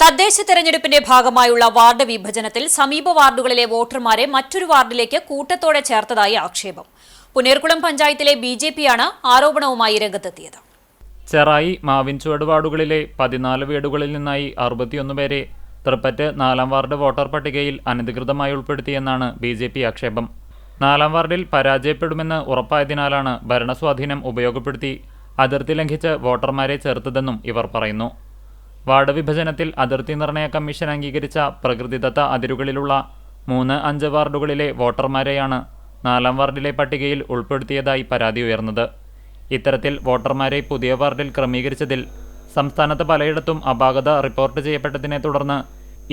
തദ്ദേശ തെരഞ്ഞെടുപ്പിന്റെ ഭാഗമായുള്ള വാർഡ് വിഭജനത്തിൽ സമീപ വാർഡുകളിലെ വോട്ടർമാരെ മറ്റൊരു വാർഡിലേക്ക് കൂട്ടത്തോടെ ചേർത്തതായി ആക്ഷേപം. പുനേർകുളം പഞ്ചായത്തിലെ ബി ജെ പിയാണ് ആരോപണവുമായി രംഗത്തെത്തിയത്. ചെറായി മാവിൻചുവട് വാർഡുകളിലെ പതിനാല് വീടുകളിൽ നിന്നായി അറുപത്തിയൊന്ന് പേരെ തൃപ്പറ്റ് നാലാം വാർഡ് വോട്ടർ പട്ടികയിൽ അനധികൃതമായി ഉൾപ്പെടുത്തിയെന്നാണ് ബി ജെ പി ആക്ഷേപം. നാലാം വാർഡിൽ പരാജയപ്പെടുമെന്ന് ഉറപ്പായതിനാലാണ് ഭരണസ്വാധീനം ഉപയോഗപ്പെടുത്തി അതിർത്തി ലംഘിച്ച് വോട്ടർമാരെ ചേർത്തതെന്നും ഇവർ പറയുന്നു. വാർഡ് വിഭജനത്തിൽ അതിർത്തി നിർണയ കമ്മീഷൻ അംഗീകരിച്ച പ്രകൃതിദത്ത അതിരുകളിലുള്ള മൂന്ന് അഞ്ച് വാർഡുകളിലെ വോട്ടർമാരെയാണ് നാലാം വാർഡിലെ പട്ടികയിൽ ഉൾപ്പെടുത്തിയതായി പരാതി ഉയർന്നത്. ഇത്തരത്തിൽ വോട്ടർമാരെ പുതിയ വാർഡിൽ ക്രമീകരിച്ചതിൽ സംസ്ഥാനത്ത് പലയിടത്തും അപാകത റിപ്പോർട്ട് ചെയ്യപ്പെട്ടതിനെ തുടർന്ന്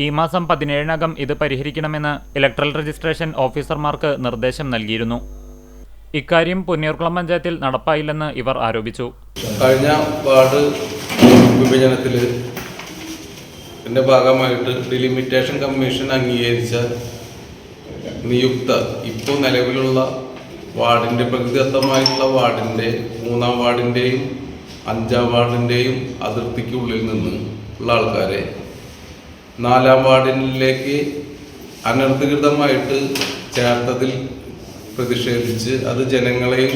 ഈ മാസം പതിനേഴിനകം ഇത് പരിഹരിക്കണമെന്ന് ഇലക്ട്രൽ രജിസ്ട്രേഷൻ ഓഫീസർമാർക്ക് നിർദ്ദേശം നൽകിയിരുന്നു. ഇക്കാര്യം പുന്നീർകുളം പഞ്ചായത്തിൽ നടപ്പായില്ലെന്ന് ഇവർ ആരോപിച്ചു. കഴിഞ്ഞ വാർഡ് വിഭജനത്തിൽ ഇതിന്റെ ഭാഗമായിട്ട് ഡിലിമിറ്റേഷൻ കമ്മീഷൻ അംഗീകരിച്ച നിയുക്ത ഇപ്പോൾ നിലവിലുള്ള വാർഡിന്റെ പ്രകൃതിദത്തമായിട്ടുള്ള വാർഡിന്റെ മൂന്നാം വാർഡിന്റെയും അഞ്ചാം വാർഡിന്റെയും അതിർത്തിക്കുള്ളിൽ നിന്ന് ഉള്ള ആൾക്കാരെ നാലാം വാർഡിലേക്ക് അനധികൃതമായിട്ട് ചേർത്തതിൽ പ്രതിഷേധിച്ച് അത് ജനങ്ങളെയും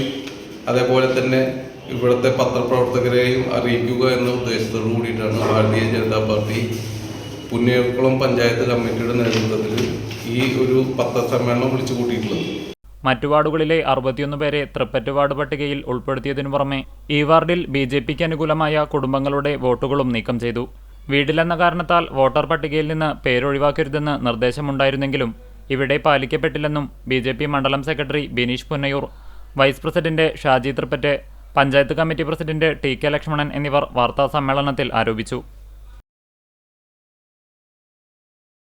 അതേപോലെ തന്നെ ഇവിടുത്തെ പത്രപ്രവർത്തകരെയും അറിയിക്കുക എന്ന ഉദ്ദേശത്തോടു കൂടിയിട്ടാണ് ഭാരതീയ ജനതാ പാർട്ടി പുന്നേക്കുളം പഞ്ചായത്ത് കമ്മിറ്റിയുടെ നേതൃത്വത്തിൽ ഈ ഒരു പത്രസമ്മേളനം വിളിച്ചു കൂട്ടിയിട്ടുള്ളത്. മറ്റു വാർഡുകളിലെ അറുപത്തിയൊന്ന് പേരെ തൃപ്പറ്റ് വാർഡ് പട്ടികയിൽ ഉൾപ്പെടുത്തിയതിനു പുറമെ ഈ വാർഡിൽ ബി ജെ പിക്ക് അനുകൂലമായ കുടുംബങ്ങളുടെ വോട്ടുകളും നീക്കം ചെയ്തു. വീടില്ലെന്ന കാരണത്താൽ വോട്ടർ പട്ടികയിൽ നിന്ന് പേരൊഴിവാക്കരുതെന്ന് നിർദ്ദേശമുണ്ടായിരുന്നെങ്കിലും ഇവിടെ പാലിക്കപ്പെട്ടില്ലെന്നും ബി ജെ പി മണ്ഡലം secretary Bineesh Punnayur vice president Shaji Thrippatt panchayat committee president T K Lakshmanan എന്നിവർ വാർത്താ സമ്മേളനത്തിൽ ആരോപിച്ചു.